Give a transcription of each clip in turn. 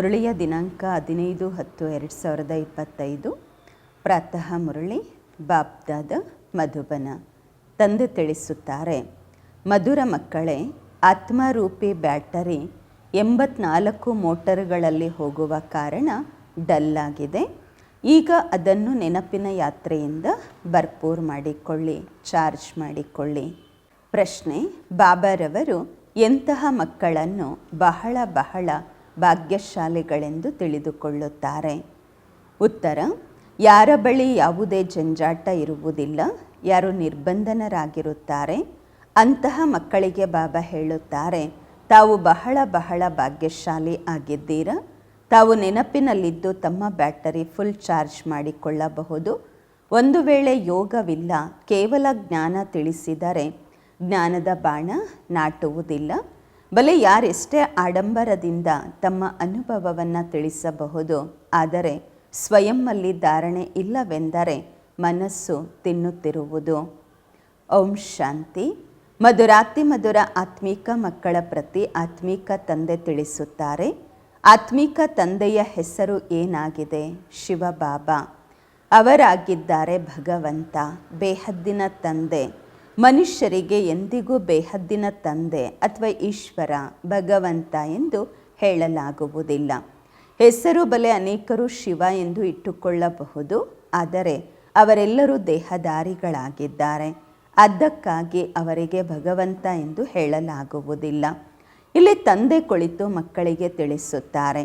ಮುರಳಿಯ ದಿನಾಂಕ ಹದಿನೈದು ಹತ್ತು ಎರಡು ಸಾವಿರದ ಇಪ್ಪತ್ತೈದು. ಪ್ರಾತಃ ಮುರಳಿ ಬಾಬ್ದಾದ ಮಧುಬನ. ತಂದೆ ತಿಳಿಸುತ್ತಾರೆ, ಮಧುರ ಮಕ್ಕಳೇ, ಆತ್ಮರೂಪಿ ಬ್ಯಾಟರಿ ಎಂಬತ್ನಾಲ್ಕು ಮೋಟರ್ಗಳಲ್ಲಿ ಹೋಗುವ ಕಾರಣ ಡಲ್ ಆಗಿದೆ. ಈಗ ಅದನ್ನು ನೆನಪಿನ ಯಾತ್ರೆಯಿಂದ ಭರ್ಪೂರ್ ಮಾಡಿಕೊಳ್ಳಿ, ಚಾರ್ಜ್ ಮಾಡಿಕೊಳ್ಳಿ. ಪ್ರಶ್ನೆ, ಬಾಬಾರವರು ಎಂತಹ ಮಕ್ಕಳನ್ನು ಬಹಳ ಬಹಳ ಭಾಗ್ಯಶಾಲಿಗಳೆಂದು ತಿಳಿದುಕೊಳ್ಳುತ್ತಾರೆ. ಉತ್ತರ, ಯಾರ ಬಳಿ ಯಾವುದೇ ಜಂಜಾಟ ಇರುವುದಿಲ್ಲ, ಯಾರು ನಿರ್ಬಂಧನರಾಗಿರುತ್ತಾರೆ, ಅಂತಹ ಮಕ್ಕಳಿಗೆ ಬಾಬಾ ಹೇಳುತ್ತಾರೆ, ತಾವು ಬಹಳ ಬಹಳ ಭಾಗ್ಯಶಾಲಿ ಆಗಿದ್ದೀರಾ, ತಾವು ನೆನಪಿನಲ್ಲಿದ್ದು ತಮ್ಮ ಬ್ಯಾಟರಿ ಫುಲ್ ಚಾರ್ಜ್ ಮಾಡಿಕೊಳ್ಳಬಹುದು, ಒಂದು ವೇಳೆ ಯೋಗವಿಲ್ಲ, ಕೇವಲ ಜ್ಞಾನ ತಿಳಿಸಿದರೆ ಜ್ಞಾನದ ಬಾಣ ನಾಟುವುದಿಲ್ಲ ಬಲೆ ಯಾರೆಷ್ಟೇ ಆಡಂಬರದಿಂದ ತಮ್ಮ ಅನುಭವವನ್ನು ತಿಳಿಸಬಹುದು, ಆದರೆ ಸ್ವಯಂನಲ್ಲಿ ಧಾರಣೆ ಇಲ್ಲವೆಂದರೆ ಮನಸ್ಸು ತಿನ್ನುತ್ತಿರುವುದು. ಓಂ ಶಾಂತಿ. ಮಧುರಾತಿ ಮಧುರ ಆತ್ಮೀಕ ಮಕ್ಕಳ ಪ್ರತಿ ಆತ್ಮೀಕ ತಂದೆ ತಿಳಿಸುತ್ತಾರೆ. ಆತ್ಮೀಕ ತಂದೆಯ ಹೆಸರು ಏನಾಗಿದೆ? ಶಿವಬಾಬಾ. ಅವರಾಗಿದ್ದಾರೆ ಭಗವಂತ, ಬೇಹದ್ದಿನ ತಂದೆ. ಮನುಷ್ಯರಿಗೆ ಎಂದಿಗೂ ಬೇಹದ್ದಿನ ತಂದೆ ಅಥವಾ ಈಶ್ವರ, ಭಗವಂತ ಎಂದು ಹೇಳಲಾಗುವುದಿಲ್ಲ. ಹೆಸರು ಬಲೆ ಅನೇಕರು ಶಿವ ಎಂದು ಇಟ್ಟುಕೊಳ್ಳಬಹುದು, ಆದರೆ ಅವರೆಲ್ಲರೂ ದೇಹದಾರಿಗಳಾಗಿದ್ದಾರೆ ಅದಕ್ಕಾಗಿ ಅವರಿಗೆ ಭಗವಂತ ಎಂದು ಹೇಳಲಾಗುವುದಿಲ್ಲ. ಇಲ್ಲಿ ತಂದೆ ಕುಳಿತು ಮಕ್ಕಳಿಗೆ ತಿಳಿಸುತ್ತಾರೆ,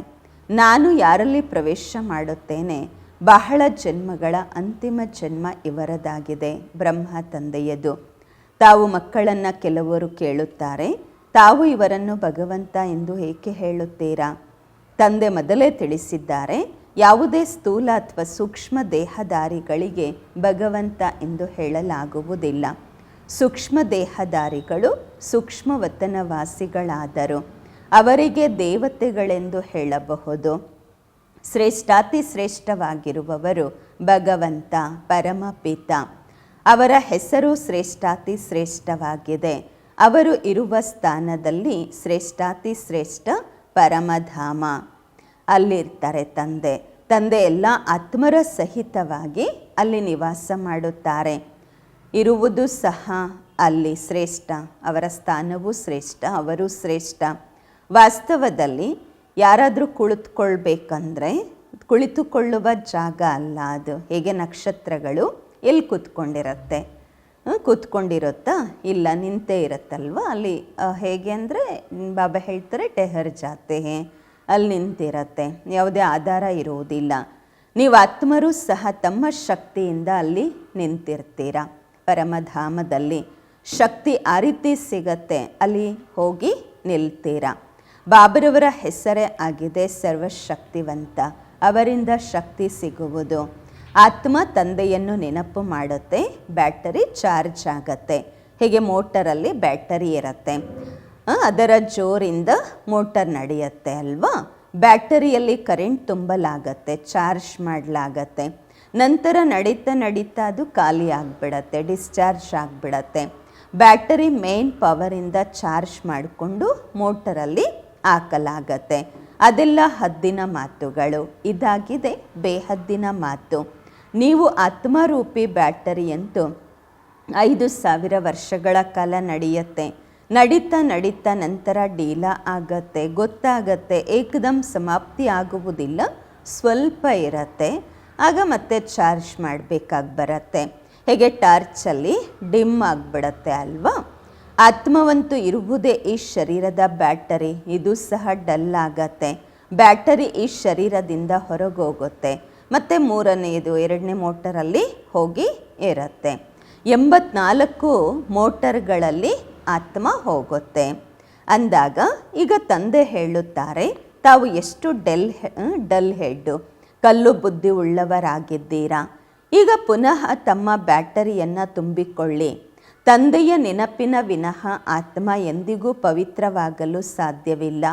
ನಾನು ಯಾರಲ್ಲಿ ಪ್ರವೇಶ ಮಾಡುತ್ತೇನೆ? ಬಹಳ ಜನ್ಮಗಳ ಅಂತಿಮ ಜನ್ಮ ಇವರದಾಗಿದೆ, ಬ್ರಹ್ಮ ತಂದೆಯದು. ತಾವು ಮಕ್ಕಳನ್ನು ಕೆಲವರು ಕೇಳುತ್ತಾರೆ, ತಾವು ಇವರನ್ನು ಭಗವಂತ ಎಂದು ಏಕೆ ಹೇಳುತ್ತೀರಾ? ತಂದೆ ಮೊದಲೇ ತಿಳಿಸಿದ್ದಾರೆ, ಯಾವುದೇ ಸ್ಥೂಲ ಅಥವಾ ಸೂಕ್ಷ್ಮ ದೇಹದಾರಿಗಳಿಗೆ ಭಗವಂತ ಎಂದು ಹೇಳಲಾಗುವುದಿಲ್ಲ. ಸೂಕ್ಷ್ಮ ದೇಹದಾರಿಗಳು ಸೂಕ್ಷ್ಮ ವತನವಾಸಿಗಳಾದರು. ಅವರಿಗೆ ದೇವತೆಗಳೆಂದು ಹೇಳಬಹುದು. ಶ್ರೇಷ್ಠಾತಿ ಶ್ರೇಷ್ಠವಾಗಿರುವವರು ಭಗವಂತ, ಪರಮಪಿತ. ಅವರ ಹೆಸರು ಶ್ರೇಷ್ಠಾತಿ ಶ್ರೇಷ್ಠವಾಗಿದೆ. ಅವರು ಇರುವ ಸ್ಥಾನದಲ್ಲಿ ಶ್ರೇಷ್ಠಾತಿ ಶ್ರೇಷ್ಠ ಪರಮಧಾಮ. ಅಲ್ಲಿರ್ತಾರೆ ತಂದೆ. ತಂದೆ ಎಲ್ಲ ಆತ್ಮರ ಸಹಿತವಾಗಿ ಅಲ್ಲಿ ನಿವಾಸ ಮಾಡುತ್ತಾರೆ. ಇರುವುದು ಸಹ ಅಲ್ಲಿ ಶ್ರೇಷ್ಠ. ಅವರ ಸ್ಥಾನವೂ ಶ್ರೇಷ್ಠ, ಅವರು ಶ್ರೇಷ್ಠ. ವಾಸ್ತವದಲ್ಲಿ ಯಾರಾದರೂ ಕುಳಿತುಕೊಳ್ಬೇಕಂದ್ರೆ ಕುಳಿತುಕೊಳ್ಳುವ ಜಾಗ ಅಲ್ಲ ಅದು. ಹೇಗೆ ನಕ್ಷತ್ರಗಳು? ಎಲ್ಲಿ ಕೂತ್ಕೊಂಡಿರತ್ತೆ? ಕೂತ್ಕೊಂಡಿರುತ್ತಾ? ಇಲ್ಲ, ನಿಂತೇ ಇರುತ್ತಲ್ವ? ಅಲ್ಲಿ ಹೇಗೆ ಅಂದರೆ, ಬಾಬಾ ಹೇಳ್ತಾರೆ, ಟೆಹರ್ ಜಾತೆ, ಅಲ್ಲಿ ನಿಂತಿರತ್ತೆ. ಯಾವುದೇ ಆಧಾರ ಇರುವುದಿಲ್ಲ. ನೀವು ಆತ್ಮರು ಸಹ ತಮ್ಮ ಶಕ್ತಿಯಿಂದ ಅಲ್ಲಿ ನಿಂತಿರ್ತೀರ? ಪರಮಧಾಮದಲ್ಲಿ. ಶಕ್ತಿ ಆ ರೀತಿ ಸಿಗತ್ತೆ, ಅಲ್ಲಿ ಹೋಗಿ ನಿಲ್ತೀರ? ಬಾಬರವರ ಹೆಸರೇ ಆಗಿದೆ ಸರ್ವಶಕ್ತಿವಂತ. ಅವರಿಂದ ಶಕ್ತಿ ಸಿಗುವುದು. ಆತ್ಮ ತಂದೆಯನ್ನು ನೆನಪು ಮಾಡುತ್ತೆ, ಬ್ಯಾಟರಿ ಚಾರ್ಜ್ ಆಗತ್ತೆ. ಹೀಗೆ ಮೋಟರಲ್ಲಿ ಬ್ಯಾಟರಿ ಇರುತ್ತೆ. ಅದರ ಜೋರಿಂದ ಮೋಟರ್ ನಡೆಯುತ್ತೆ ಅಲ್ವಾ? ಬ್ಯಾಟರಿಯಲ್ಲಿ ಕರೆಂಟ್ ತುಂಬಲಾಗತ್ತೆ, ಚಾರ್ಜ್ ಮಾಡಲಾಗತ್ತೆ. ನಂತರ ನಡೀತಾ ನಡೀತಾ ಅದು ಖಾಲಿ ಆಗಿಬಿಡತ್ತೆ, ಡಿಸ್ಚಾರ್ಜ್ ಆಗಿಬಿಡತ್ತೆ. ಬ್ಯಾಟರಿ ಮೇನ್ ಪವರಿಂದ ಚಾರ್ಜ್ ಮಾಡಿಕೊಂಡು ಮೋಟರಲ್ಲಿ ಹಾಕಲಾಗತ್ತೆ. ಅದೆಲ್ಲ ಹದ್ದಿನ ಮಾತುಗಳು. ಇದಾಗಿದೆ ಬೇಹದ್ದಿನ ಮಾತು. ನೀವು ಆತ್ಮರೂಪಿ ಬ್ಯಾಟರಿಯಂತೂ ಐದು ಸಾವಿರ ವರ್ಷಗಳ ಕಾಲ ನಡೆಯುತ್ತೆ. ನಡೀತಾ ನಡೀತಾ ನಂತರ ಡೀಲ ಆಗತ್ತೆ, ಗೊತ್ತಾಗತ್ತೆ ಏಕದಮ್ ಸಮಾಪ್ತಿ ಆಗುವುದಿಲ್ಲ, ಸ್ವಲ್ಪ ಇರತ್ತೆ. ಆಗ ಮತ್ತೆ ಚಾರ್ಜ್ ಮಾಡಬೇಕಾಗಿ ಬರತ್ತೆ. ಹೇಗೆ ಟಾರ್ಚಲ್ಲಿ ಡಿಮ್ ಆಗಿಬಿಡತ್ತೆ ಅಲ್ವಾ? ಆತ್ಮವಂತೂ ಇರುವುದೇ ಈ ಶರೀರದ ಬ್ಯಾಟರಿ, ಇದು ಸಹ ಡಲ್ ಆಗತ್ತೆ. ಬ್ಯಾಟರಿ ಈ ಶರೀರದಿಂದ ಹೊರಗೋಗುತ್ತೆ. ಮತ್ತು ಮೂರನೆಯದು, ಎರಡನೇ ಮೋಟರಲ್ಲಿ ಹೋಗಿ ಇರುತ್ತೆ ಎಂಬತ್ನಾಲ್ಕು ಮೋಟರ್ಗಳಲ್ಲಿ ಆತ್ಮ ಹೋಗುತ್ತೆ. ಅಂದಾಗ ಈಗ ತಂದೆ ಹೇಳುತ್ತಾರೆ, ತಾವು ಎಷ್ಟು ಡೆಲ್ ಡಲ್ ಹೆಡ್ಡು, ಕಲ್ಲು ಬುದ್ಧಿ ಉಳ್ಳವರಾಗಿದ್ದೀರಾ? ಈಗ ಪುನಃ ತಮ್ಮ ಬ್ಯಾಟರಿಯನ್ನು ತುಂಬಿಕೊಳ್ಳಿ. ತಂದೆಯ ನೆನಪಿನ ವಿನಃ ಆತ್ಮ ಎಂದಿಗೂ ಪವಿತ್ರವಾಗಲು ಸಾಧ್ಯವಿಲ್ಲ.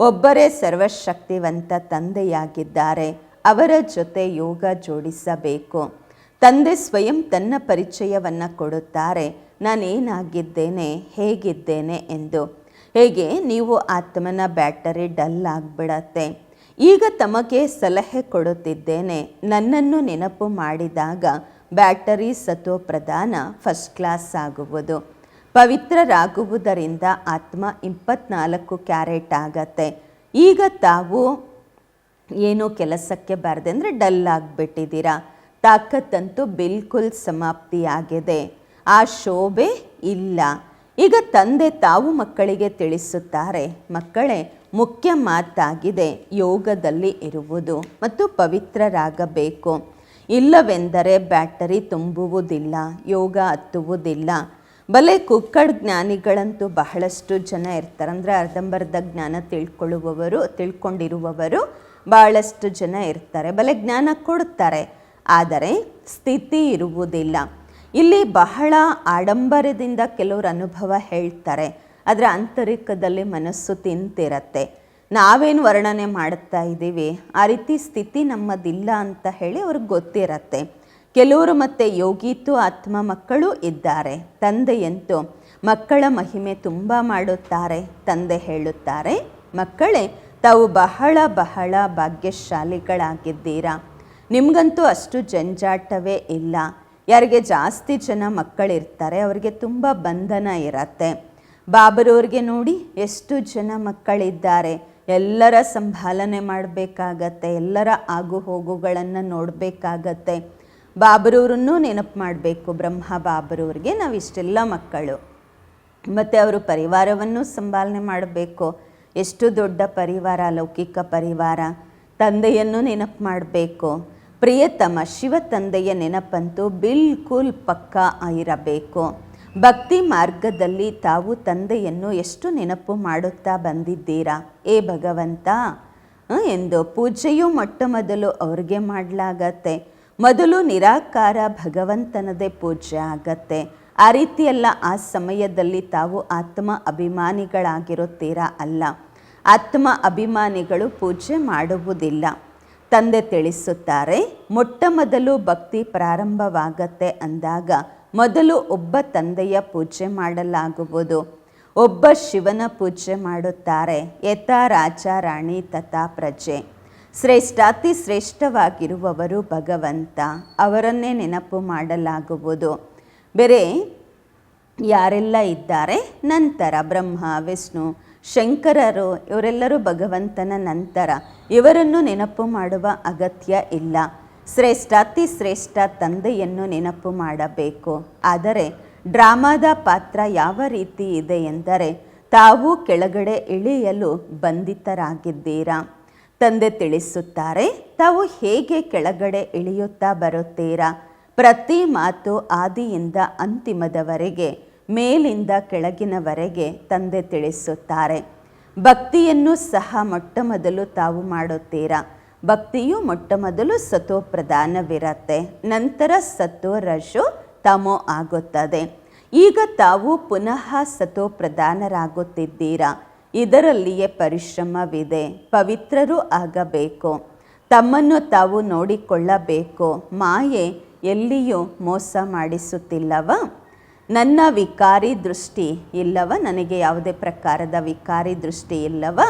ಒಬ್ಬರೇ ಸರ್ವಶಕ್ತಿವಂತ ತಂದೆಯಾಗಿದ್ದಾರೆ. ಅವರ ಜೊತೆ ಯೋಗ ಜೋಡಿಸಬೇಕು. ತಂದೆ ಸ್ವಯಂ ತನ್ನ ಪರಿಚಯವನ್ನು ಕೊಡುತ್ತಾರೆ. ನಾನೇನಾಗಿದ್ದೇನೆ, ಹೇಗಿದ್ದೇನೆ ಎಂದು. ಹೇಗೆ? ನೀವು ಆತ್ಮನ ಬ್ಯಾಟರಿ ಡಲ್ ಆಗಿಬಿಡತ್ತೆ. ಈಗ ತಮಗೆ ಸಲಹೆ ಕೊಡುತ್ತಿದ್ದೇನೆ. ನನ್ನನ್ನು ನೆನಪು ಮಾಡಿದಾಗ ಬ್ಯಾಟರಿ ಸತೋ ಪ್ರಧಾನ ಫಸ್ಟ್ ಕ್ಲಾಸ್ ಆಗುವುದು. ಪವಿತ್ರರಾಗುವುದರಿಂದ ಆತ್ಮ ಇಪ್ಪತ್ನಾಲ್ಕು ಕ್ಯಾರೆಟ್ ಆಗತ್ತೆ. ಈಗ ತಾವು ಏನು ಕೆಲಸಕ್ಕೆ ಬಾರದೆ, ಅಂದರೆ ಡಲ್ ಆಗಿಬಿಟ್ಟಿದ್ದೀರಾ? ತಾಕತ್ತಂತೂ ಬಿಲ್ಕುಲ್ ಸಮಾಪ್ತಿಯಾಗಿದೆ. ಆ ಶೋಭೆ ಇಲ್ಲ. ಈಗ ತಂದೆ ತಾವು ಮಕ್ಕಳಿಗೆ ತಿಳಿಸುತ್ತಾರೆ. ಮಕ್ಕಳೇ, ಮುಖ್ಯ ಮಾತಾಗಿದೆ, ಯೋಗದಲ್ಲಿ ಇರುವುದು ಮತ್ತು ಪವಿತ್ರರಾಗಬೇಕು. ಇಲ್ಲವೆಂದರೆ ಬ್ಯಾಟರಿ ತುಂಬುವುದಿಲ್ಲ, ಯೋಗ ಹತ್ತುವುದಿಲ್ಲ. ಬಲೆ ಕುಕ್ಕಡ್ ಜ್ಞಾನಿಗಳಂತೂ ಬಹಳಷ್ಟು ಜನ ಇರ್ತಾರೆ. ಅಂದರೆ ಅರ್ಧಂಬರ್ಧ ಜ್ಞಾನ ತಿಳ್ಕೊಳ್ಳುವವರು, ತಿಳ್ಕೊಂಡಿರುವವರು ಬಹಳಷ್ಟು ಜನ ಇರ್ತಾರೆ, ಬಲೆ ಜ್ಞಾನ ಕೊಡುತ್ತಾರೆ. ಆದರೆ ಸ್ಥಿತಿ ಇರುವುದಿಲ್ಲ. ಇಲ್ಲಿ ಬಹಳ ಆಡಂಬರದಿಂದ ಕೆಲವರು ಅನುಭವ ಹೇಳ್ತಾರೆ. ಅದರ ಆಂತರಿಕದಲ್ಲಿ ಮನಸ್ಸು ತಿಂತಿರತ್ತೆ. ನಾವೇನು ವರ್ಣನೆ ಮಾಡುತ್ತಾ ಇದ್ದೀವಿ? ಆ ರೀತಿ ಸ್ಥಿತಿ ನಮ್ಮದಿಲ್ಲ ಅಂತ ಹೇಳಿ ಅವ್ರಿಗೆ ಗೊತ್ತಿರತ್ತೆ. ಕೆಲವರು ಮತ್ತೆ ಯೋಗಿತು ಆತ್ಮ ಮಕ್ಕಳು ಇದ್ದಾರೆ. ತಂದೆಯಂತೂ ಮಕ್ಕಳ ಮಹಿಮೆ ತುಂಬ ಮಾಡುತ್ತಾರೆ, ತಂದೆ ಹೇಳುತ್ತಾರೆ. ಮಕ್ಕಳೇ ತಾವು ಬಹಳ ಬಹಳ ಭಾಗ್ಯಶಾಲಿಗಳಾಗಿದ್ದೀರಾ? ನಿಮಗಂತೂ ಅಷ್ಟು ಜಂಜಾಟವೇ ಇಲ್ಲ. ಯಾರಿಗೆ ಜಾಸ್ತಿ ಜನ ಮಕ್ಕಳಿರ್ತಾರೆ, ಅವರಿಗೆ ತುಂಬ ಬಂಧನ ಇರತ್ತೆ. ಬಾಬರವ್ರಿಗೆ ನೋಡಿ ಎಷ್ಟು ಜನ ಮಕ್ಕಳಿದ್ದಾರೆ. ಎಲ್ಲರ ಸಂಭಾಲನೆ ಮಾಡಬೇಕಾಗತ್ತೆ, ಎಲ್ಲರ ಆಗು ಹೋಗುಗಳನ್ನು ನೋಡಬೇಕಾಗತ್ತೆ. ಬಾಬರವ್ರನ್ನೂ ನೆನಪು ಮಾಡಬೇಕು, ಬ್ರಹ್ಮ ಬಾಬರವ್ರಿಗೆ ನಾವು ಇಷ್ಟೆಲ್ಲ ಮಕ್ಕಳು. ಮತ್ತು ಅವರು ಪರಿವಾರವನ್ನು ಸಂಭಾಲನೆ ಮಾಡಬೇಕು. ಎಷ್ಟು ದೊಡ್ಡ ಪರಿವಾರ, ಲೌಕಿಕ ಪರಿವಾರ, ತಂದೆಯನ್ನು ನೆನಪು ಮಾಡಬೇಕು. ಪ್ರಿಯತಮ ಶಿವ ತಂದೆಯ ನೆನಪಂತೂ ಬಿಲ್ಕುಲ್ ಪಕ್ಕ ಇರಬೇಕು ಭಕ್ತಿ ಮಾರ್ಗದಲ್ಲಿ ತಾವು ತಂದೆಯನ್ನು ಎಷ್ಟು ನೆನಪು ಮಾಡುತ್ತಾ ಬಂದಿದ್ದೀರಾ? ಏ ಭಗವಂತ ಎಂದು ಪೂಜೆಯು ಮೊಟ್ಟ ಮೊದಲು ಅವ್ರಿಗೆ ಮಾಡಲಾಗತ್ತೆ. ಮೊದಲು ನಿರಾಕಾರ ಭಗವಂತನದೇ ಪೂಜೆ ಆಗತ್ತೆ. ಆ ರೀತಿಯೆಲ್ಲ ಆ ಸಮಯದಲ್ಲಿ ತಾವು ಆತ್ಮ ಅಭಿಮಾನಿಗಳಾಗಿರುತ್ತೀರಾ? ಅಲ್ಲ. ಆತ್ಮ ಅಭಿಮಾನಿಗಳು ಪೂಜೆ ಮಾಡುವುದಿಲ್ಲ. ತಂದೆ ತಿಳಿಸುತ್ತಾರೆ, ಮೊಟ್ಟ ಮೊದಲು ಭಕ್ತಿ ಪ್ರಾರಂಭವಾಗತ್ತೆ ಅಂದಾಗ ಮೊದಲು ಒಬ್ಬ ತಂದೆಯ ಪೂಜೆ ಮಾಡಲಾಗುವುದು. ಒಬ್ಬ ಶಿವನ ಪೂಜೆ ಮಾಡುತ್ತಾರೆ ಯಥಾ ರಾಜ ರಾಣಿ ತಥಾ ಪ್ರಜೆ. ಶ್ರೇಷ್ಠಾತಿ ಶ್ರೇಷ್ಠವಾಗಿರುವವರು ಭಗವಂತ, ಅವರನ್ನೇ ನೆನಪು ಮಾಡಲಾಗುವುದು. ಬೇರೆ ಯಾರೆಲ್ಲ ಇದ್ದಾರೆ? ನಂತರ ಬ್ರಹ್ಮ, ವಿಷ್ಣು ಶಂಕರರು, ಇವರೆಲ್ಲರೂ ಭಗವಂತನ ನಂತರ. ಇವರನ್ನು ನೆನಪು ಮಾಡುವ ಅಗತ್ಯ ಇಲ್ಲ. ಶ್ರೇಷ್ಠ, ಅತಿ ಶ್ರೇಷ್ಠ ತಂದೆಯನ್ನು ನೆನಪು ಮಾಡಬೇಕು. ಆದರೆ, ಡ್ರಾಮಾದ ಪಾತ್ರ ಯಾವ ರೀತಿ ಇದೆ ಎಂದರೆ, ತಾವು ಕೆಳಗಡೆ ಇಳಿಯಲು ಬಂಧಿತರಾಗಿದ್ದೀರಾ? ತಂದೆ ತಿಳಿಸುತ್ತಾರೆ, ತಾವು ಹೇಗೆ ಕೆಳಗಡೆ ಇಳಿಯುತ್ತಾ ಬರುತ್ತೀರಾ? ಪ್ರತಿ ಮಾತು ಆದಿಯಿಂದ ಅಂತಿಮದವರೆಗೆ ಮೇಲಿಂದ ಕೆಳಗಿನವರೆಗೆ ತಂದೆ ತಿಳಿಸುತ್ತಾರೆ. ಭಕ್ತಿಯನ್ನು ಸಹ ಮೊಟ್ಟ ಮೊದಲು ತಾವು ಮಾಡುತ್ತೀರಾ? ಭಕ್ತಿಯು ಮೊಟ್ಟ ಮೊದಲು ಸತೋ ಪ್ರಧಾನವಿರತ್ತೆ, ನಂತರ ಸತೋ ರಶು ತಮೋ ಆಗುತ್ತದೆ. ಈಗ ತಾವು ಪುನಃ ಸತೋ ಪ್ರಧಾನರಾಗುತ್ತಿದ್ದೀರಾ? ಇದರಲ್ಲಿಯೇ ಪರಿಶ್ರಮವಿದೆ, ಪವಿತ್ರರು ಆಗಬೇಕು. ತಮ್ಮನ್ನು ತಾವು ನೋಡಿಕೊಳ್ಳಬೇಕು, ಮಾಯೆ ಎಲ್ಲಿಯೂ ಮೋಸ ಮಾಡಿಸುತ್ತಿಲ್ಲವ? ನನ್ನ ವಿಕಾರಿ ದೃಷ್ಟಿ ಇಲ್ಲವ? ನನಗೆ ಯಾವುದೇ ಪ್ರಕಾರದ ವಿಕಾರಿ ದೃಷ್ಟಿ ಇಲ್ಲವ?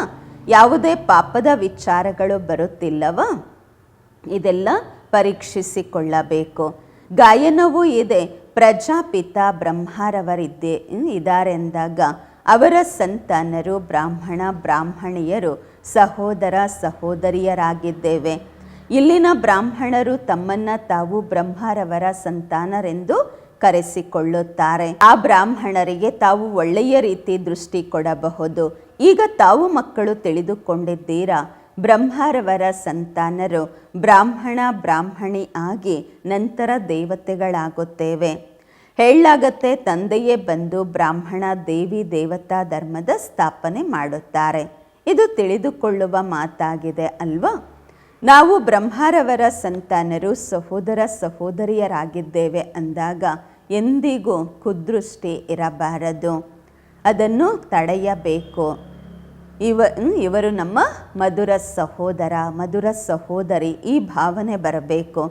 ಯಾವುದೇ ಪಾಪದ ವಿಚಾರಗಳು ಬರುತ್ತಿಲ್ಲವ? ಇದೆಲ್ಲ ಪರೀಕ್ಷಿಸಿಕೊಳ್ಳಬೇಕು. ಗಾಯನವೂ ಇದೆ. ಪ್ರಜಾಪಿತ ಬ್ರಹ್ಮರವರಿದ್ದೇ ಇದ್ದಾರೆ ಎಂದಾಗ ಅವರ ಸಂತಾನರು ಬ್ರಾಹ್ಮಣ, ಬ್ರಾಹ್ಮಣಿಯರು ಸಹೋದರ, ಸಹೋದರಿಯರಾಗಿದ್ದೇವೆ. ಇಲ್ಲಿನ ಬ್ರಾಹ್ಮಣರು ತಮ್ಮನ್ನ ತಾವು ಬ್ರಹ್ಮರವರ ಸಂತಾನರೆಂದು ಕರೆಸಿಕೊಳ್ಳುತ್ತಾರೆ. ಆ ಬ್ರಾಹ್ಮಣರಿಗೆ ತಾವು ಒಳ್ಳೆಯ ರೀತಿ ದೃಷ್ಟಿ ಕೊಡಬಹುದು. ಈಗ ತಾವು ಮಕ್ಕಳು ತಿಳಿದುಕೊಂಡಿದ್ದೀರಾ? ಬ್ರಹ್ಮರವರ ಸಂತಾನರು ಬ್ರಾಹ್ಮಣ, ಬ್ರಾಹ್ಮಣಿ ಆಗಿ ನಂತರ ದೇವತೆಗಳಾಗುತ್ತೇವೆ. ಹೇಳಲಾಗತ್ತೆ ತಂದೆಯೇ ಬಂದು ಬ್ರಾಹ್ಮಣ, ದೇವಿ, ದೇವತಾ ಧರ್ಮದ ಸ್ಥಾಪನೆ ಮಾಡುತ್ತಾರೆ. ಇದು ತಿಳಿದುಕೊಳ್ಳುವ ಮಾತಾಗಿದೆ ಅಲ್ವಾ? ನಾವು ಬ್ರಹ್ಮರವರ ಸಂತಾನರು, ಸಹೋದರ ಸಹೋದರಿಯರಾಗಿದ್ದೇವೆ ಅಂದಾಗ ಎಂದಿಗೂ ಕುದೃಷ್ಟಿ ಇರಬಾರದು. ಅದನ್ನು ತಡೆಯಬೇಕು. ಇವ ಇವರು ನಮ್ಮ ಮಧುರ ಸಹೋದರ, ಮಧುರ ಸಹೋದರಿ ಈ ಭಾವನೆ ಬರಬೇಕು.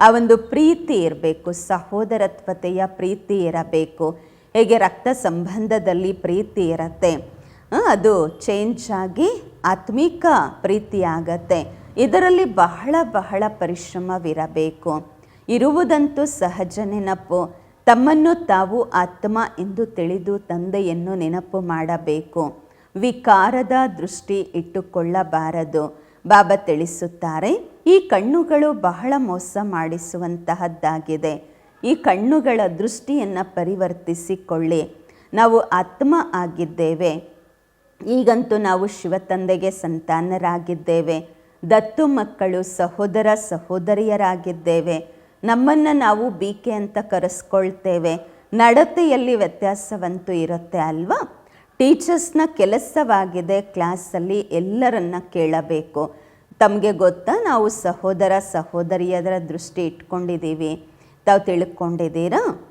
ಆ ಒಂದು ಪ್ರೀತಿ ಇರಬೇಕು, ಸಹೋದರತ್ವತೆಯ ಪ್ರೀತಿ ಇರಬೇಕು. ಹೇಗೆ ರಕ್ತ ಸಂಬಂಧದಲ್ಲಿ ಪ್ರೀತಿ ಇರತ್ತೆ? ಅದು ಚೇಂಜ್ ಆಗಿ ಆತ್ಮಿಕ ಪ್ರೀತಿಯಾಗತ್ತೆ. ಇದರಲ್ಲಿ ಬಹಳ ಬಹಳ ಪರಿಶ್ರಮವಿರಬೇಕು. ಇರುವುದಂತೂ ಸಹಜ ನೆನಪು. ತಮ್ಮನ್ನು ತಾವು ಆತ್ಮ ಎಂದು ತಿಳಿದು ತಂದೆಯನ್ನು ನೆನಪು ಮಾಡಬೇಕು. ವಿಕಾರದ ದೃಷ್ಟಿ ಇಟ್ಟುಕೊಳ್ಳಬಾರದು. ಬಾಬಾ ತಿಳಿಸುತ್ತಾರೆ, ಈ ಕಣ್ಣುಗಳು ಬಹಳ ಮೋಸ ಮಾಡಿಸುವಂತಹದ್ದಾಗಿದೆ. ಈ ಕಣ್ಣುಗಳ ದೃಷ್ಟಿಯನ್ನು ಪರಿವರ್ತಿಸಿಕೊಳ್ಳಿ. ನಾವು ಆತ್ಮ ಆಗಿದ್ದೇವೆ. ಈಗಂತೂ ನಾವು ಶಿವತಂದೆಗೆ ಸಂತಾನರಾಗಿದ್ದೇವೆ. ದತ್ತು ಮಕ್ಕಳು ಸಹೋದರ ಸಹೋದರಿಯರಾಗಿದ್ದೇವೆ. ನಮ್ಮನ್ನು ನಾವು ಬೀಕೆ ಅಂತ ಕರೆಸ್ಕೊಳ್ತೇವೆ. ನಡತೆಯಲ್ಲಿ ವ್ಯತ್ಯಾಸವಂತೂ ಇರುತ್ತೆ ಅಲ್ವಾ? ಟೀಚರ್ಸ್ನ ಕೆಲಸವಾಗಿದೆ ಕ್ಲಾಸಲ್ಲಿ ಎಲ್ಲರನ್ನ ಕೇಳಬೇಕು. ತಮಗೆ ಗೊತ್ತಾ? ನಾವು ಸಹೋದರ ಸಹೋದರಿಯರ ದೃಷ್ಟಿ ಇಟ್ಕೊಂಡಿದ್ದೀವಿ. ತಾವು ತಿಳ್ಕೊಂಡಿದ್ದೀರಾ?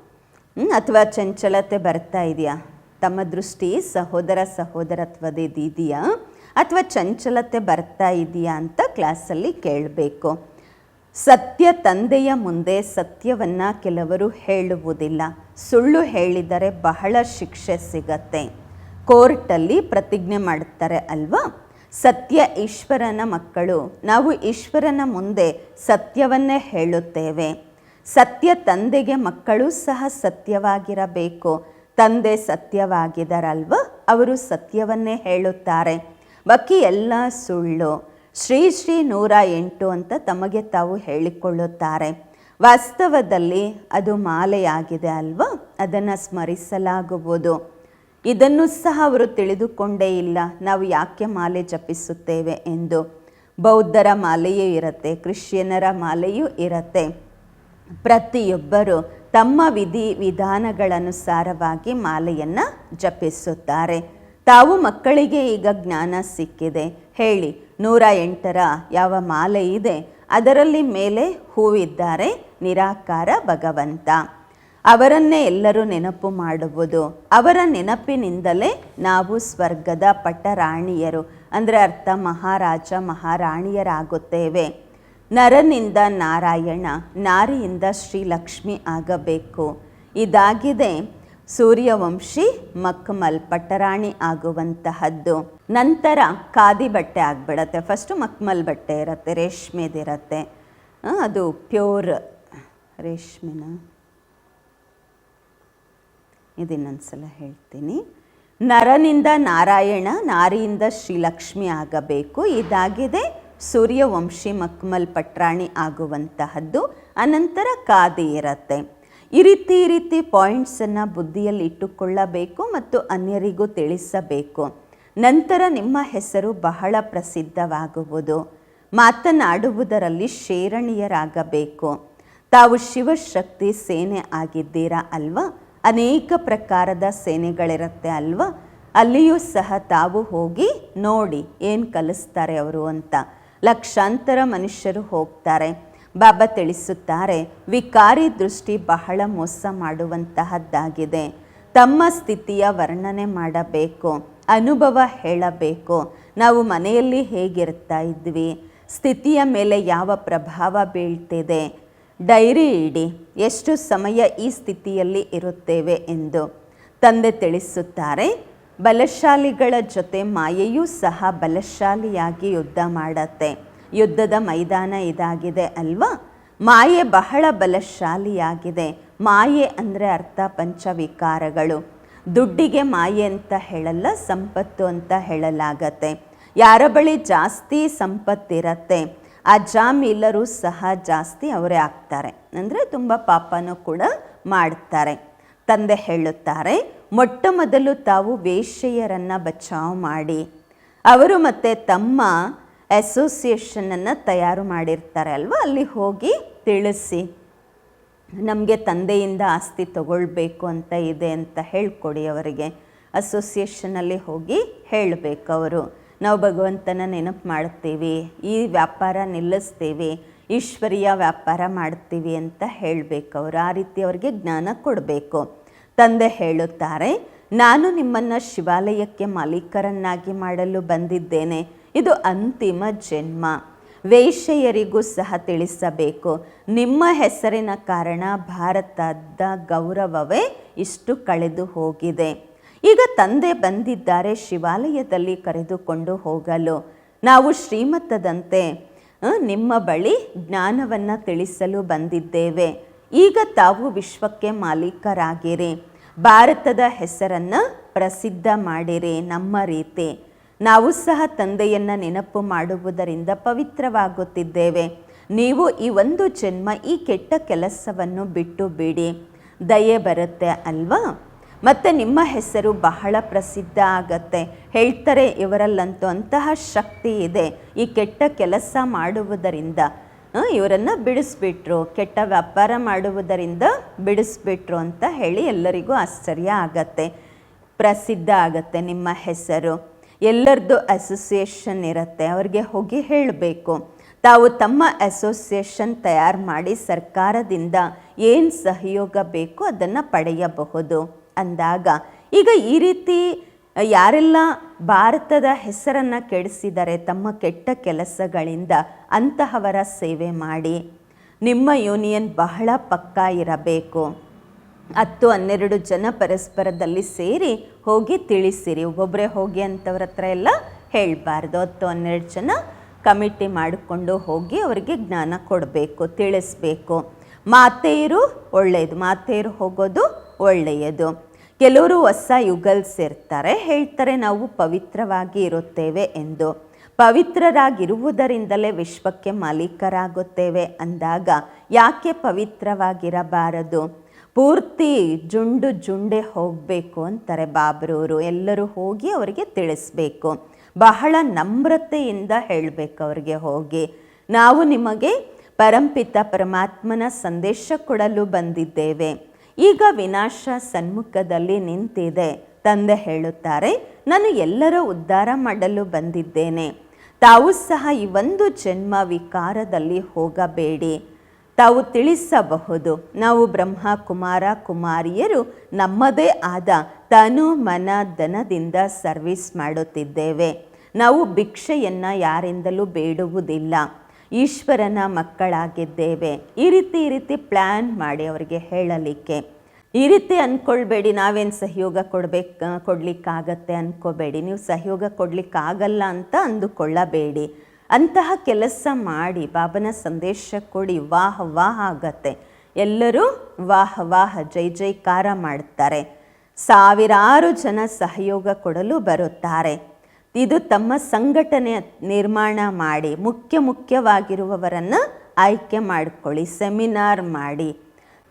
ಅಥವಾ ಚಂಚಲತೆ ಬರ್ತಾ ಇದೆಯಾ? ತಮ್ಮ ದೃಷ್ಟಿ ಸಹೋದರ ಸಹೋದರತ್ವದಿದೆಯಾ ಅಥವಾ ಚಂಚಲತೆ ಬರ್ತಾ ಇದೆಯಾ ಅಂತ ಕ್ಲಾಸಲ್ಲಿ ಕೇಳಬೇಕು. ಸತ್ಯ ತಂದೆಯ ಮುಂದೆ ಸತ್ಯವನ್ನು ಕೆಲವರು ಹೇಳುವುದಿಲ್ಲ. ಸುಳ್ಳು ಹೇಳಿದರೆ ಬಹಳ ಶಿಕ್ಷೆ ಸಿಗತ್ತೆ. ಕೋರ್ಟಲ್ಲಿ ಪ್ರತಿಜ್ಞೆ ಮಾಡ್ತಾರೆ ಅಲ್ವಾ? ಸತ್ಯ ಈಶ್ವರನ ಮಕ್ಕಳು, ನಾವು ಈಶ್ವರನ ಮುಂದೆ ಸತ್ಯವನ್ನೇ ಹೇಳುತ್ತೇವೆ. ಸತ್ಯ ತಂದೆಗೆ ಮಕ್ಕಳು ಸಹ ಸತ್ಯವಾಗಿರಬೇಕು. ತಂದೆ ಸತ್ಯವಾಗಿದ್ದಾರಲ್ವ? ಅವರು ಸತ್ಯವನ್ನೇ ಹೇಳುತ್ತಾರೆ. ಬಾಕಿ ಎಲ್ಲ ಸುಳ್ಳು. ಶ್ರೀ ಶ್ರೀ ನೂರ ಎಂಟು ಅಂತ ತಮಗೆ ತಾವು ಹೇಳಿಕೊಳ್ಳುತ್ತಾರೆ. ವಾಸ್ತವದಲ್ಲಿ ಅದು ಮಾಲೆಯಾಗಿದೆ ಅಲ್ವಾ? ಅದನ್ನು ಸ್ಮರಿಸಲಾಗುವುದು. ಇದನ್ನು ಸಹ ಅವರು ತಿಳಿದುಕೊಂಡೇ ಇಲ್ಲ. ನಾವು ಯಾಕೆ ಮಾಲೆ ಜಪಿಸುತ್ತೇವೆ ಎಂದು. ಬೌದ್ಧರ ಮಾಲೆಯೂ ಇರುತ್ತೆ, ಕ್ರಿಶ್ಚಿಯನರ ಮಾಲೆಯೂ ಇರುತ್ತೆ. ಪ್ರತಿಯೊಬ್ಬರು ತಮ್ಮ ವಿಧಿ ವಿಧಾನಗಳನುಸಾರವಾಗಿ ಮಾಲೆಯನ್ನು ಜಪಿಸುತ್ತಾರೆ. ತಾವು ಮಕ್ಕಳಿಗೆ ಈಗ ಜ್ಞಾನ ಸಿಕ್ಕಿದೆ. ಹೇಳಿ, ನೂರ ಎಂಟರ ಯಾವ ಮಾಲೆ ಇದೆ? ಅದರಲ್ಲಿ ಮೇಲೆ ಹೂವಿದ್ದಾರೆ ನಿರಾಕಾರ ಭಗವಂತ. ಅವರನ್ನೇ ಎಲ್ಲರೂ ನೆನಪು ಮಾಡುವುದು. ಅವರ ನೆನಪಿನಿಂದಲೇ ನಾವು ಸ್ವರ್ಗದ ಪಟ್ಟರಾಣಿಯರು ಅಂದರೆ ಅರ್ಥ ಮಹಾರಾಜ, ಮಹಾರಾಣಿಯರಾಗುತ್ತೇವೆ. ನರನಿಂದ ನಾರಾಯಣ, ನಾರಿಯಿಂದ ಶ್ರೀಲಕ್ಷ್ಮಿ ಆಗಬೇಕು. ಇದಾಗಿದೆ ಸೂರ್ಯವಂಶಿ ಮಕ್ಕಮಲ್ ಪಟ್ಟರಾಣಿ ಆಗುವಂತಹದ್ದು. ನಂತರ ಖಾದಿ ಬಟ್ಟೆ ಆಗಿಬಿಡತ್ತೆ. ಫಸ್ಟು ಮಕ್ಮಲ್ ಬಟ್ಟೆ ಇರುತ್ತೆ. ರೇಷ್ಮೆದಿರತ್ತೆ ಅದು ಪ್ಯೂರ್ ರೇಷ್ಮೆನ? ಇದನ್ನೊಂದ್ಸಲ ಹೇಳ್ತೀನಿ. ನರನಿಂದ ನಾರಾಯಣ, ನಾರಿಯಿಂದ ಶ್ರೀಲಕ್ಷ್ಮಿ ಆಗಬೇಕು. ಇದಾಗಿದೆ ಸೂರ್ಯವಂಶಿ ಮಕ್ಮಲ್ ಪಟ್ರಾಣಿ ಆಗುವಂತಹದ್ದು. ಅನಂತರ ಖಾದಿ ಇರತ್ತೆ. ಈ ರೀತಿ ಈ ರೀತಿ ಪಾಯಿಂಟ್ಸನ್ನು ಬುದ್ಧಿಯಲ್ಲಿ ಇಟ್ಟುಕೊಳ್ಳಬೇಕು ಮತ್ತು ಅನ್ಯರಿಗೂ ತಿಳಿಸಬೇಕು. ನಂತರ ನಿಮ್ಮ ಹೆಸರು ಬಹಳ ಪ್ರಸಿದ್ಧವಾಗುವುದು. ಮಾತನಾಡುವುದರಲ್ಲಿ ಶೇರಣೀಯರಾಗಬೇಕು. ತಾವು ಶಿವಶಕ್ತಿ ಸೇನೆ ಆಗಿದ್ದೀರಾ ಅಲ್ವಾ? ಅನೇಕ ಪ್ರಕಾರದ ಸೇನೆಗಳಿರುತ್ತೆ ಅಲ್ವಾ? ಅಲ್ಲಿಯೂ ಸಹ ತಾವು ಹೋಗಿ ನೋಡಿ ಏನು ಕಲಿಸ್ತಾರೆ ಅವರು ಅಂತ. ಲಕ್ಷಾಂತರ ಮನುಷ್ಯರು ಹೋಗ್ತಾರೆ. ಬಾಬಾ ತಿಳಿಸುತ್ತಾರೆ, ವಿಕಾರಿ ದೃಷ್ಟಿ ಬಹಳ ಮೋಸ ಮಾಡುವಂತಹದ್ದಾಗಿದೆ. ತಮ್ಮ ಸ್ಥಿತಿಯ ವರ್ಣನೆ ಮಾಡಬೇಕು, ಅನುಭವ ಹೇಳಬೇಕು. ನಾವು ಮನೆಯಲ್ಲಿ ಹೇಗಿರ್ತಾ ಇದ್ವಿ? ಸ್ಥಿತಿಯ ಮೇಲೆ ಯಾವ ಪ್ರಭಾವ ಬೀಳ್ತಿದೆ? ಡೈರಿ ಇಡಿ, ಎಷ್ಟು ಸಮಯ ಈ ಸ್ಥಿತಿಯಲ್ಲಿ ಇರುತ್ತೇವೆ ಎಂದು. ತಂದೆ ತಿಳಿಸುತ್ತಾರೆ, ಬಲಶಾಲಿಗಳ ಜೊತೆ ಮಾಯೆಯೂ ಸಹ ಬಲಶಾಲಿಯಾಗಿ ಯುದ್ಧ ಮಾಡತ್ತೆ. ಯುದ್ಧದ ಮೈದಾನ ಇದಾಗಿದೆ ಅಲ್ವಾ? ಮಾಯೆ ಬಹಳ ಬಲಶಾಲಿಯಾಗಿದೆ. ಮಾಯೆ ಅಂದರೆ ಅರ್ಥ ಪಂಚವಿಕಾರಗಳು. ದುಡ್ಡಿಗೆ ಮಾಯೆ ಅಂತ ಹೇಳಲ್ಲ, ಸಂಪತ್ತು ಅಂತ ಹೇಳಲಾಗತ್ತೆ. ಯಾರ ಬಳಿ ಜಾಸ್ತಿ ಸಂಪತ್ತಿರತ್ತೆ, ಆ ಜಾಮೀಲರು ಸಹ ಜಾಸ್ತಿ ಅವರೇ ಆಗ್ತಾರೆ. ಅಂದರೆ ತುಂಬ ಪಾಪನೂ ಕೂಡ ಮಾಡ್ತಾರೆ. ತಂದೆ ಹೇಳುತ್ತಾರೆ, ಮೊಟ್ಟ ಮೊದಲು ತಾವು ವೇಶ್ಯೆಯರನ್ನು ಬಚಾವ್ ಮಾಡಿ. ಅವರು ಮತ್ತೆ ತಮ್ಮ ಅಸೋಸಿಯೇಷನನ್ನು ತಯಾರು ಮಾಡಿರ್ತಾರೆ ಅಲ್ವಾ? ಅಲ್ಲಿ ಹೋಗಿ ತಿಳಿಸಿ. ನಮಗೆ ತಂದೆಯಿಂದ ಆಸ್ತಿ ತಗೊಳ್ಬೇಕು ಅಂತ ಇದೆ ಅಂತ ಹೇಳ್ಕೊಡಿ ಅವರಿಗೆ. ಅಸೋಸಿಯೇಷನಲ್ಲಿ ಹೋಗಿ ಹೇಳಬೇಕು ಅವರು. ನಾವು ಭಗವಂತನ ನೆನಪು ಮಾಡ್ತೀವಿ, ಈ ವ್ಯಾಪಾರ ನಿಲ್ಲಿಸ್ತೀವಿ, ಈಶ್ವರೀಯ ವ್ಯಾಪಾರ ಮಾಡ್ತೀವಿ ಅಂತ ಹೇಳಬೇಕು ಅವರು. ಆ ರೀತಿ ಅವರಿಗೆ ಜ್ಞಾನ ಕೊಡಬೇಕು. ತಂದೆ ಹೇಳುತ್ತಾರೆ, ನಾನು ನಿಮ್ಮನ್ನು ಶಿವಾಲಯಕ್ಕೆ ಮಾಲೀಕರನ್ನಾಗಿ ಮಾಡಲು ಬಂದಿದ್ದೇನೆ. ಇದು ಅಂತಿಮ ಜನ್ಮ. ವೇಶ್ಯೆಯರಿಗೂ ಸಹ ತಿಳಿಸಬೇಕು. ನಿಮ್ಮ ಹೆಸರಿನ ಕಾರಣ ಭಾರತದ ಗೌರವವೇ ಇಷ್ಟು ಕಳೆದು ಹೋಗಿದೆ. ಈಗ ತಂದೆ ಬಂದಿದ್ದಾರೆ, ಶಿವಾಲಯದಲ್ಲಿ ಕರೆದುಕೊಂಡು ಹೋಗಲು. ನಾವು ಶ್ರೀಮತದಂತೆ ನಿಮ್ಮ ಬಳಿ ಜ್ಞಾನವನ್ನು ತಿಳಿಸಲು ಬಂದಿದ್ದೇವೆ. ಈಗ ತಾವು ವಿಶ್ವಕ್ಕೆ ಮಾಲೀಕರಾಗಿರಿ. ಭಾರತದ ಹೆಸರನ್ನು ಪ್ರಸಿದ್ಧ ಮಾಡಿರಿ ನಮ್ಮ ರೀತಿ. ನಾವು ಸಹ ತಂದೆಯನ್ನು ನೆನಪು ಮಾಡುವುದರಿಂದ ಪವಿತ್ರವಾಗುತ್ತಿದ್ದೇವೆ. ನೀವು ಈ ಒಂದು ಜನ್ಮ ಈ ಕೆಟ್ಟ ಕೆಲಸವನ್ನು ಬಿಟ್ಟು ಬಿಡಿ. ದಯೆ ಬರುತ್ತೆ ಅಲ್ವಾ? ಮತ್ತು ನಿಮ್ಮ ಹೆಸರು ಬಹಳ ಪ್ರಸಿದ್ಧ ಆಗತ್ತೆ. ಹೇಳ್ತಾರೆ, ಇವರಲ್ಲಂತೂ ಅಂತಹ ಶಕ್ತಿ ಇದೆ. ಈ ಕೆಟ್ಟ ಕೆಲಸ ಮಾಡುವುದರಿಂದ ಇವರನ್ನು ಬಿಡಿಸ್ಬಿಟ್ರು. ಕೆಟ್ಟ ವ್ಯಾಪಾರ ಮಾಡುವುದರಿಂದ ಬಿಡಿಸ್ಬಿಟ್ರು ಅಂತ ಹೇಳಿ ಎಲ್ಲರಿಗೂ ಆಶ್ಚರ್ಯ ಆಗತ್ತೆ. ಪ್ರಸಿದ್ಧ ಆಗತ್ತೆ ನಿಮ್ಮ ಹೆಸರು. ಎಲ್ಲರದ್ದು ಅಸೋಸಿಯೇಷನ್ ಇರುತ್ತೆ, ಅವ್ರಿಗೆ ಹೋಗಿ ಹೇಳಬೇಕು. ತಾವು ತಮ್ಮ ಅಸೋಸಿಯೇಷನ್ ತಯಾರು ಮಾಡಿ ಸರ್ಕಾರದಿಂದ ಏನು ಸಹಯೋಗ ಬೇಕು ಅದನ್ನು ಪಡೆಯಬಹುದು. ಅಂದಾಗ, ಈಗ ಈ ರೀತಿ ಯಾರೆಲ್ಲ ಭಾರತದ ಹೆಸರನ್ನು ಕೆಡಿಸಿದರೆ, ತಮ್ಮ ಕೆಟ್ಟ ಕೆಲಸಗಳಿಂದ ಅಂತಹವರ ಸೇವೆ ಮಾಡಿ, ನಿಮ್ಮ ಯೂನಿಯನ್ ಬಹಳ ಪಕ್ಕಾ ಇರಬೇಕು. ಹತ್ತು ಹನ್ನೆರಡು ಜನ ಪರಸ್ಪರದಲ್ಲಿ ಸೇರಿ ಹೋಗಿ ತಿಳಿಸಿರಿ. ಒಬ್ಬೊಬ್ಬರೇ ಹೋಗಿ ಅಂಥವ್ರ ಹತ್ರ ಎಲ್ಲ ಹೇಳಬಾರ್ದು. ಹತ್ತು ಹನ್ನೆರಡು ಜನ ಕಮಿಟಿ ಮಾಡಿಕೊಂಡು ಹೋಗಿ ಅವರಿಗೆ ಜ್ಞಾನ ಕೊಡಬೇಕು, ತಿಳಿಸ್ಬೇಕು. ಮಾತೆಯರು ಒಳ್ಳೆಯದು, ಮಾತೆಯರು ಹೋಗೋದು ಒಳ್ಳೆಯದು. ಕೆಲವರು ಹೊಸ ಯುಗಲ್ ಸೇರ್ತಾರೆ ಹೇಳ್ತಾರೆ ನಾವು ಪವಿತ್ರವಾಗಿ ಇರುತ್ತೇವೆ ಎಂದು. ಪವಿತ್ರರಾಗಿರುವುದರಿಂದಲೇ ವಿಶ್ವಕ್ಕೆ ಮಾಲೀಕರಾಗುತ್ತೇವೆ ಅಂದಾಗ ಯಾಕೆ ಪವಿತ್ರವಾಗಿರಬಾರದು? ಪೂರ್ತಿ ಜುಂಡು ಜುಂಡೆ ಹೋಗಬೇಕು ಅಂತಾರೆ ಬಾಬ್ರವರು ಎಲ್ಲರೂ ಹೋಗಿ ಅವರಿಗೆ ತಿಳಿಸ್ಬೇಕು. ಬಹಳ ನಮ್ರತೆಯಿಂದ ಹೇಳಬೇಕು ಅವರಿಗೆ ಹೋಗಿ. ನಾವು ನಿಮಗೆ ಪರಂಪಿತ ಪರಮಾತ್ಮನ ಸಂದೇಶ ಕೊಡಲು ಬಂದಿದ್ದೇವೆ. ಈಗ ವಿನಾಶ ಸನ್ಮುಖದಲ್ಲಿ ನಿಂತಿದೆ. ತಂದೆ ಹೇಳುತ್ತಾರೆ, ನಾನು ಎಲ್ಲರ ಉದ್ಧಾರ ಮಾಡಲು ಬಂದಿದ್ದೇನೆ. ತಾವು ಸಹ ಈ ಒಂದು ಜನ್ಮ ವಿಕಾರದಲ್ಲಿ ಹೋಗಬೇಡಿ. ತಾವು ತಿಳಿಸಬಹುದು. ನಾವು ಬ್ರಹ್ಮ ಕುಮಾರ ಕುಮಾರಿಯರು ನಮ್ಮದೇ ಆದ ತನು ಮನ ಧನದಿಂದ ಸರ್ವಿಸ್ ಮಾಡುತ್ತಿದ್ದೇವೆ. ನಾವು ಭಿಕ್ಷೆಯನ್ನು ಯಾರಿಂದಲೂ ಬೇಡುವುದಿಲ್ಲ. ಈಶ್ವರನ ಮಕ್ಕಳಾಗಿದ್ದೇವೆ. ಈ ರೀತಿ ಈ ರೀತಿ ಪ್ಲ್ಯಾನ್ ಮಾಡಿ ಅವರಿಗೆ ಹೇಳಲಿಕ್ಕೆ. ಈ ರೀತಿ ಅಂದ್ಕೊಳ್ಬೇಡಿ ನಾವೇನು ಸಹಯೋಗ ಕೊಡ್ಬೇಕು, ಕೊಡಲಿಕ್ಕಾಗತ್ತೆ ಅಂದ್ಕೋಬೇಡಿ ನೀವು ಸಹಯೋಗ ಕೊಡಲಿಕ್ಕಾಗಲ್ಲ ಅಂತ ಅಂದುಕೊಳ್ಳಬೇಡಿ. ಅಂತಹ ಕೆಲಸ ಮಾಡಿ ಬಾಬನ ಸಂದೇಶ ಕೊಡಿ, ವಾಹ್ ವಾಹ್ ಆಗತ್ತೆ. ಎಲ್ಲರೂ ವಾಹ್ ವಾಹ್, ಜೈ, ಜೈಕಾರ ಮಾಡ್ತಾರೆ. ಸಾವಿರಾರು ಜನ ಸಹಯೋಗ ಕೊಡಲು ಬರುತ್ತಾರೆ. ಇದು ತಮ್ಮ ಸಂಘಟನೆ ನಿರ್ಮಾಣ ಮಾಡಿ, ಮುಖ್ಯ ಮುಖ್ಯವಾಗಿರುವವರನ್ನು ಆಯ್ಕೆ ಮಾಡಿಕೊಳ್ಳಿ, ಸೆಮಿನಾರ್ ಮಾಡಿ.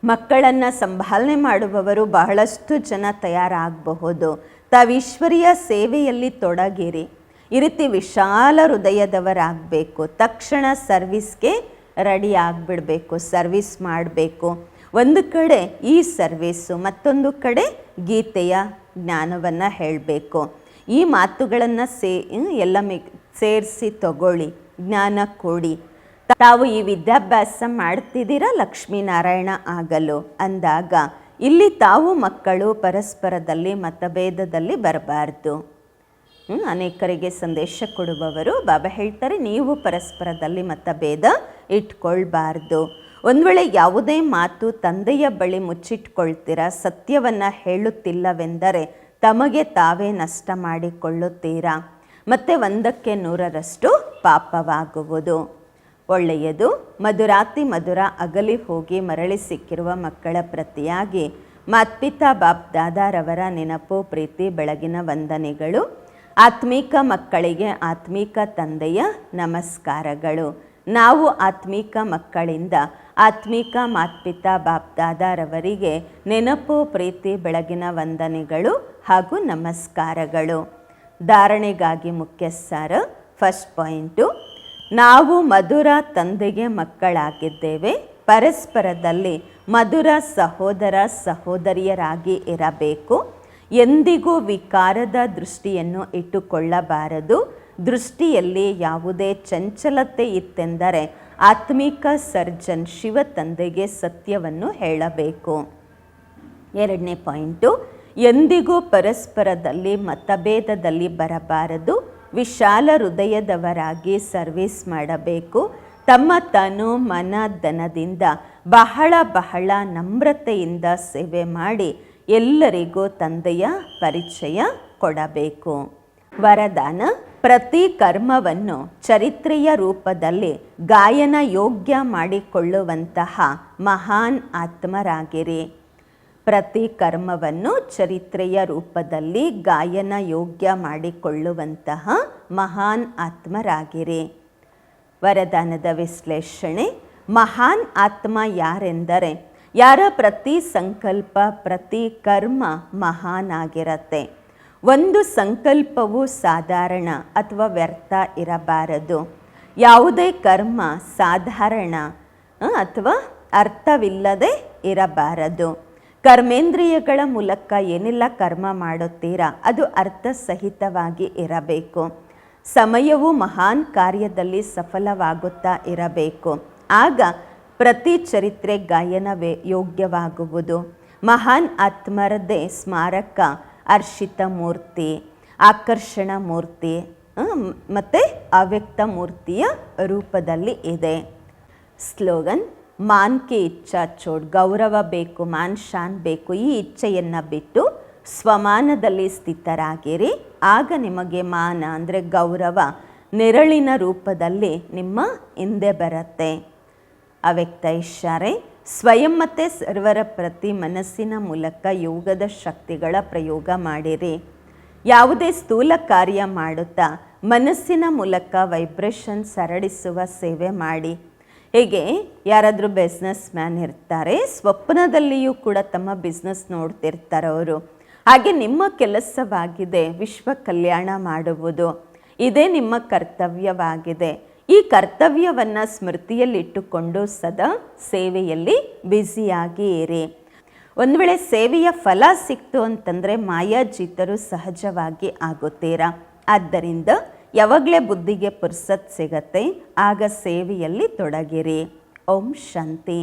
ಮಕ್ಕಳನ್ನು ಸಂಭಾಲನೆ ಮಾಡುವವರು ಬಹಳಷ್ಟು ಜನ ತಯಾರಾಗಬಹುದು. ತಾವು ಈಶ್ವರಿಯ ಸೇವೆಯಲ್ಲಿ ತೊಡಗಿರಿ. ಈ ರೀತಿ ವಿಶಾಲ ಹೃದಯದವರಾಗಬೇಕು. ತಕ್ಷಣ ಸರ್ವಿಸ್ಗೆ ರೆಡಿ ಆಗಿಬಿಡಬೇಕು, ಸರ್ವಿಸ್ ಮಾಡಬೇಕು. ಒಂದು ಕಡೆ ಈ ಸರ್ವಿಸ್ಸು ಮತ್ತೊಂದು ಕಡೆ ಗೀತೆಯ ಜ್ಞಾನವನ್ನು ಹೇಳಬೇಕು. ಈ ಮಾತುಗಳನ್ನು ಸೇ ಎಲ್ಲ ಮಿ ಸೇರಿಸಿ ತಗೊಳ್ಳಿ, ಜ್ಞಾನ ಕೊಡಿ. ತಾವು ಈ ವಿದ್ಯಾಭ್ಯಾಸ ಮಾಡ್ತಿದ್ದೀರಾ ಲಕ್ಷ್ಮೀನಾರಾಯಣ ಆಗಲು? ಅಂದಾಗ, ಇಲ್ಲಿ ತಾವು ಮಕ್ಕಳು ಪರಸ್ಪರದಲ್ಲಿ ಮತಭೇದದಲ್ಲಿ ಬರಬಾರ್ದು. ಅನೇಕರಿಗೆ ಸಂದೇಶ ಕೊಡುವವರು. ಬಾಬಾ ಹೇಳ್ತಾರೆ, ನೀವು ಪರಸ್ಪರದಲ್ಲಿ ಮತಭೇದ ಇಟ್ಕೊಳ್ಬಾರ್ದು. ಒಂದು ವೇಳೆ ಯಾವುದೇ ಮಾತು ತಂದೆಯ ಬಳಿ ಮುಚ್ಚಿಟ್ಕೊಳ್ತೀರಾ? ಸತ್ಯವನ್ನು ಹೇಳುತ್ತಿಲ್ಲವೆಂದರೆ ತಮಗೆ ತಾವೇ ನಷ್ಟ ಮಾಡಿಕೊಳ್ಳುತ್ತೀರಾ? ಮತ್ತು ಒಂದಕ್ಕೆ ನೂರರಷ್ಟು ಪಾಪವಾಗುವುದು. ಒಳ್ಳೆಯದು, ಮಧುರಾತಿ ಮಧುರ ಅಗಲಿ ಹೋಗಿ ಮರಳಿ ಸಿಕ್ಕಿರುವ ಮಕ್ಕಳ ಪ್ರತಿಯಾಗಿ. ಮಾತ್ಪಿತಾ ಬಾಪ್ ದಾದಾರವರ ನೆನಪು, ಪ್ರೀತಿ, ಬೆಳಗಿನ ವಂದನೆಗಳು. ಆತ್ಮೀಕ ಮಕ್ಕಳಿಗೆ ಆತ್ಮೀಕ ತಂದೆಯ ನಮಸ್ಕಾರಗಳು. ನಾವು ಆತ್ಮೀಕ ಮಕ್ಕಳಿಂದ ಆತ್ಮೀಕ ಮಾತ್ಪಿತಾ ಬಾಪ್ದಾದಾರವರಿಗೆ ನೆನಪು, ಪ್ರೀತಿ, ಬೆಳಗಿನ ವಂದನೆಗಳು ಹಾಗೂ ನಮಸ್ಕಾರಗಳು. ಧಾರಣೆಗಾಗಿ ಮುಖ್ಯ ಫಸ್ಟ್ ಪಾಯಿಂಟು, ನಾವು ಮಧುರ ತಂದೆಗೆ ಮಕ್ಕಳಾಗಿದ್ದೇವೆ. ಪರಸ್ಪರದಲ್ಲಿ ಮಧುರ ಸಹೋದರ ಸಹೋದರಿಯರಾಗಿ ಇರಬೇಕು. ಎಂದಿಗೂ ವಿಕಾರದ ದೃಷ್ಟಿಯನ್ನು ಇಟ್ಟುಕೊಳ್ಳಬಾರದು. ದೃಷ್ಟಿಯಲ್ಲಿ ಯಾವುದೇ ಚಂಚಲತೆ ಇತ್ತೆಂದರೆ ಆತ್ಮಿಕ ಸರ್ಜನ್ ಶಿವ ತಂದೆಗೆ ಸತ್ಯವನ್ನು ಹೇಳಬೇಕು. ಎರಡನೇ ಪಾಯಿಂಟು, ಎಂದಿಗೂ ಪರಸ್ಪರದಲ್ಲಿ ಮತಭೇದದಲ್ಲಿ ಬರಬಾರದು. ವಿಶಾಲ ಹೃದಯದವರಾಗಿ ಸರ್ವಿಸ್ ಮಾಡಬೇಕು. ತಮ್ಮ ತನು ಮನ ಧನದಿಂದ ಬಹಳ ಬಹಳ ನಮ್ರತೆಯಿಂದ ಸೇವೆ ಮಾಡಿ ಎಲ್ಲರಿಗೂ ತಂದೆಯ ಪರಿಚಯ ಕೊಡಬೇಕು. ವರದಾನ, ಪ್ರತಿ ಕರ್ಮವನ್ನು ಚರಿತ್ರೆಯ ರೂಪದಲ್ಲಿ ಗಾಯನ ಯೋಗ್ಯ ಮಾಡಿಕೊಳ್ಳುವಂತಹ ಮಹಾನ್ ಆತ್ಮರಾಗಿರಿ. ಪ್ರತಿ ಕರ್ಮವನ್ನು ಚರಿತ್ರೆಯ ರೂಪದಲ್ಲಿ ಗಾಯನ ಯೋಗ್ಯ ಮಾಡಿಕೊಳ್ಳುವಂತಹ ಮಹಾನ್ ಆತ್ಮರಾಗಿರಿ. ವರದಾನದ ವಿಶ್ಲೇಷಣೆ, ಮಹಾನ್ ಆತ್ಮ ಯಾರೆಂದರೆ ಯಾರ ಪ್ರತಿ ಸಂಕಲ್ಪ, ಪ್ರತಿ ಕರ್ಮ ಮಹಾನ್ ಆಗಿರತ್ತೆ ಒಂದು ಸಂಕಲ್ಪವು ಸಾಧಾರಣ ಅಥವಾ ವ್ಯರ್ಥ ಇರಬಾರದು. ಯಾವುದೇ ಕರ್ಮ ಸಾಧಾರಣ ಅಥವಾ ಅರ್ಥವಿಲ್ಲದೆ ಇರಬಾರದು. ಕರ್ಮೇಂದ್ರಿಯಗಳ ಮೂಲಕ ಏನೆಲ್ಲ ಕರ್ಮ ಮಾಡುತ್ತೀರಾ, ಅದು ಅರ್ಥಸಹಿತವಾಗಿ ಇರಬೇಕು. ಸಮಯವು ಮಹಾನ್ ಕಾರ್ಯದಲ್ಲಿ ಸಫಲವಾಗುತ್ತಾ ಇರಬೇಕು. ಆಗ ಪ್ರತಿ ಚರಿತ್ರೆ ಗಾಯನವೇ ಯೋಗ್ಯವಾಗುವುದು. ಮಹಾನ್ ಆತ್ಮರದೆ ಸ್ಮಾರಕ, ಅರ್ಷಿತ ಮೂರ್ತಿ, ಆಕರ್ಷಣ ಮೂರ್ತಿ ಮತ್ತು ಅವ್ಯಕ್ತ ಮೂರ್ತಿಯ ರೂಪದಲ್ಲಿ ಇದೆ. ಸ್ಲೋಗನ್, ಮಾನ್ ಕೆ ಇಚ್ಛಾ ಚೋಡ್ ಗೌರವ ಬೇಕು, ಮಾನ್ ಶಾನ್ ಬೇಕು, ಈ ಇಚ್ಛೆಯನ್ನು ಬಿಟ್ಟು ಸ್ವಮಾನದಲ್ಲಿ ಸ್ಥಿತರಾಗಿರಿ. ಆಗ ನಿಮಗೆ ಮಾನ ಅಂದರೆ ಗೌರವ, ನೆರಳಿನ ರೂಪದಲ್ಲಿ ನಿಮ್ಮ ಹಿಂದೆ ಬರುತ್ತೆ. ಅವ್ಯಕ್ತ ಇಶಾರೆ ಸ್ವಯಂ ಮತ್ತು ಸರ್ವರ ಪ್ರತಿ ಮನಸ್ಸಿನ ಮೂಲಕ ಯೋಗದ ಶಕ್ತಿಗಳ ಪ್ರಯೋಗ ಮಾಡಿರಿ. ಯಾವುದೇ ಸ್ಥೂಲ ಕಾರ್ಯ ಮಾಡುತ್ತಾ ಮನಸ್ಸಿನ ಮೂಲಕ ವೈಬ್ರೇಷನ್ ಸರಡಿಸುವ ಸೇವೆ ಮಾಡಿ. ಹೇಗೆ? ಯಾರಾದರೂ ಬಿಸ್ನೆಸ್ ಮ್ಯಾನ್ ಇರ್ತಾರೆ, ಸ್ವಪ್ನದಲ್ಲಿಯೂ ಕೂಡ ತಮ್ಮ ಬಿಸ್ನೆಸ್ ನೋಡ್ತಿರ್ತಾರೆ ಅವರು. ಹಾಗೆ ನಿಮ್ಮ ಕೆಲಸವಾಗಿದೆ, ವಿಶ್ವ ಕಲ್ಯಾಣ ಮಾಡುವುದು. ಇದೇ ನಿಮ್ಮ ಕರ್ತವ್ಯವಾಗಿದೆ. ಈ ಕರ್ತವ್ಯವನ್ನು ಸ್ಮೃತಿಯಲ್ಲಿಟ್ಟುಕೊಂಡು ಸದಾ ಸೇವೆಯಲ್ಲಿ ಬ್ಯುಸಿಯಾಗಿ ಇರಿ. ಒಂದು ವೇಳೆ ಸೇವೆಯ ಫಲ ಸಿಕ್ತು ಅಂತಂದರೆ ಮಾಯಾಜೀತರು ಸಹಜವಾಗಿ ಆಗುತ್ತೀರಾ? ಆದ್ದರಿಂದ ಯಾವಾಗಲೇ ಬುದ್ಧಿಗೆ ಪುರ್ಸತ್ ಸಿಗತ್ತೆ, ಆಗ ಸೇವೆಯಲ್ಲಿ ತೊಡಗಿರಿ. ಓಂ ಶಾಂತಿ.